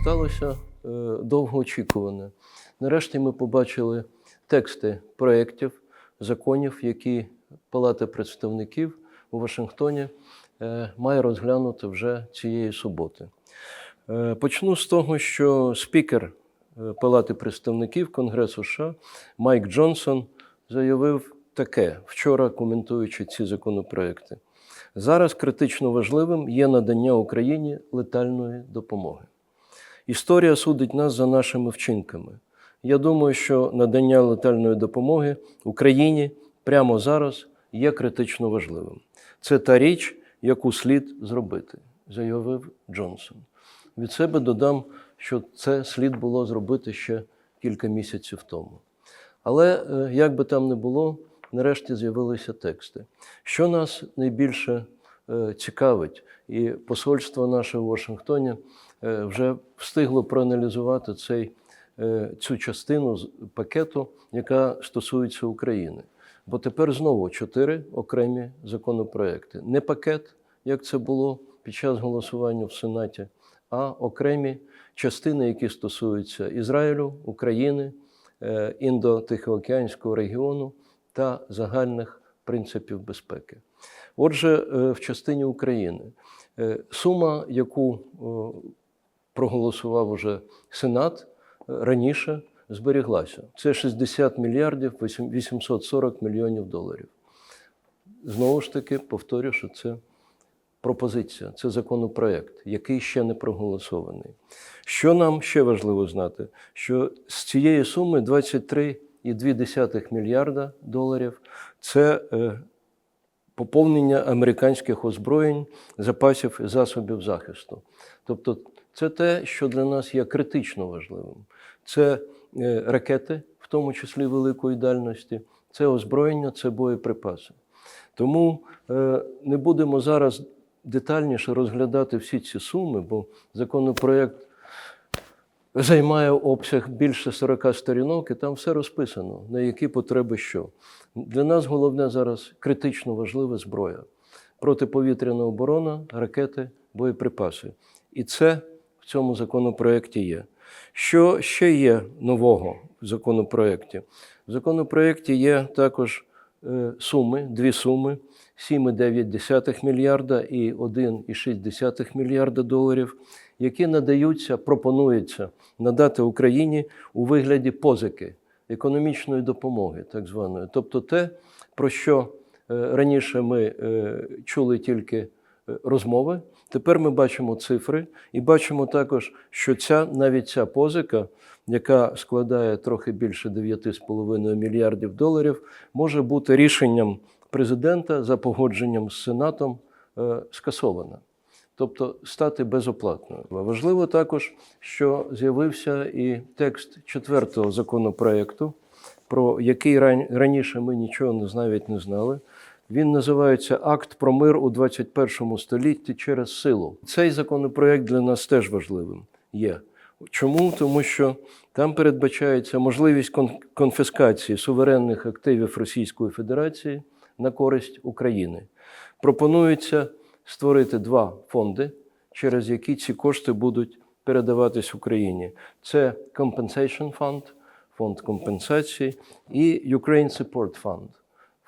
сталося е, довгоочікуване. Нарешті ми побачили тексти проєктів, законів, які Палата представників у Вашингтоні е, має розглянути вже цієї суботи. Е, Почну з того, що спікер Палати представників Конгресу США Майк Джонсон заявив таке вчора, коментуючи ці законопроекти. Зараз критично важливим є надання Україні летальної допомоги. Історія судить нас за нашими вчинками. Я думаю, що надання летальної допомоги Україні прямо зараз є критично важливим. Це та річ, яку слід зробити, заявив Джонсон. Від себе додам, що це слід було зробити ще кілька місяців тому. Але е, як би там не було, нарешті з'явилися тексти. Що нас найбільше е, цікавить, і посольство наше в Вашингтоні вже встигло проаналізувати цей, е, цю частину пакету, яка стосується України. Бо тепер знову чотири окремі законопроекти. Не пакет, як це було під час голосування в Сенаті, а окремі частини, які стосуються Ізраїлю, України, е, індо-тихоокеанського регіону та загальних принципів безпеки. Отже, е, в частині України е, сума, яку проголосував уже Сенат е, раніше, зберіглася. Це 60 мільярдів 840 мільйонів доларів. Знову ж таки, повторю, що це пропозиція, це законопроект, який ще не проголосований. Що нам ще важливо знати? Що з цієї суми 23,2 мільярда доларів це е, поповнення американських озброєнь, запасів і засобів захисту. Тобто, це те, що для нас є критично важливим. Це е, ракети, в тому числі великої дальності, це озброєння, це боєприпаси. Тому е, не будемо зараз детальніше розглядати всі ці суми, бо законопроект займає обсяг більше 40 сторінок, і там все розписано, на які потреби що. Для нас головне зараз критично важлива зброя, протиповітряна оборона, ракети, боєприпаси. І це в цьому законопроекті є. Що ще є нового в законопроекті? В законопроекті є також е, суми, дві суми: 7,9 мільярда і 1,6 мільярда доларів, які надаються, пропонується надати Україні у вигляді позики, економічної допомоги, так званої. Тобто те, про що е, раніше ми е, чули тільки розмови. Тепер ми бачимо цифри і бачимо також, що ця навіть ця позика, яка складає трохи більше 9,5 мільярдів доларів, може бути рішенням президента за погодженням з Сенатом е, скасована. Тобто стати безоплатною. Важливо також, що з'явився і текст четвертого законопроекту, про який ран- раніше ми нічого навіть не знали. Він називається Акт про мир у 21 столітті через силу. Цей законопроект для нас теж важливим є. Чому? Тому що там передбачається можливість кон- конфіскації суверенних активів Російської Федерації на користь України. Пропонується створити два фонди, через які ці кошти будуть передаватись Україні. Це Compensation Fund, фонд компенсації, і Ukraine Support Fund,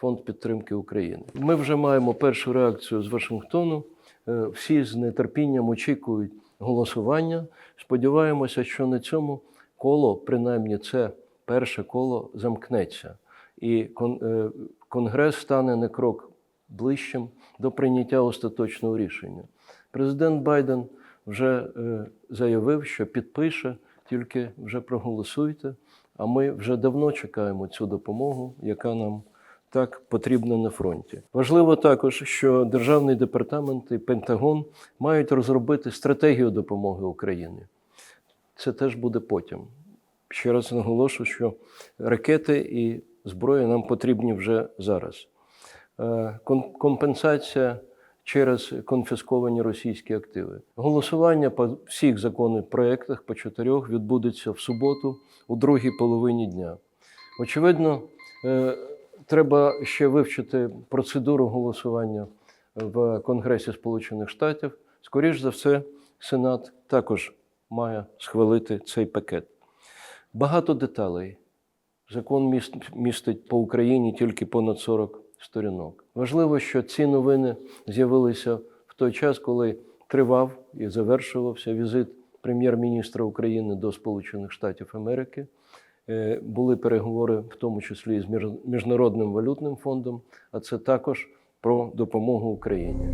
фонд підтримки України. Ми вже маємо першу реакцію з Вашингтону. Е, Всі з нетерпінням очікують голосування. Сподіваємося, що на цьому коло, принаймні це перше коло, замкнеться. І е, Конгрес стане на крок ближчим до прийняття остаточного рішення. Президент Байден вже е, заявив, що підпише, тільки вже проголосуйте. А ми вже давно чекаємо цю допомогу, яка нам так потрібна на фронті. Важливо також, що Державний департамент і Пентагон мають розробити стратегію допомоги Україні. Це теж буде потім. Ще раз наголошу, що ракети і зброя нам потрібні вже зараз. Е, Компенсація через конфісковані російські активи. Голосування по всіх законопроектах по чотирьох відбудеться в суботу у другій половині дня. Очевидно, е, треба ще вивчити процедуру голосування в Конгресі Сполучених Штатів. Скоріш за все, Сенат також має схвалити цей пакет. Багато деталей. Закон міст- містить по Україні тільки понад 40 сторінок. Важливо, що ці новини з'явилися в той час, коли тривав і завершувався візит прем'єр-міністра України до Сполучених Штатів Америки. Е, Були переговори, в тому числі з Між- Міжнародним валютним фондом, а це також про допомогу Україні.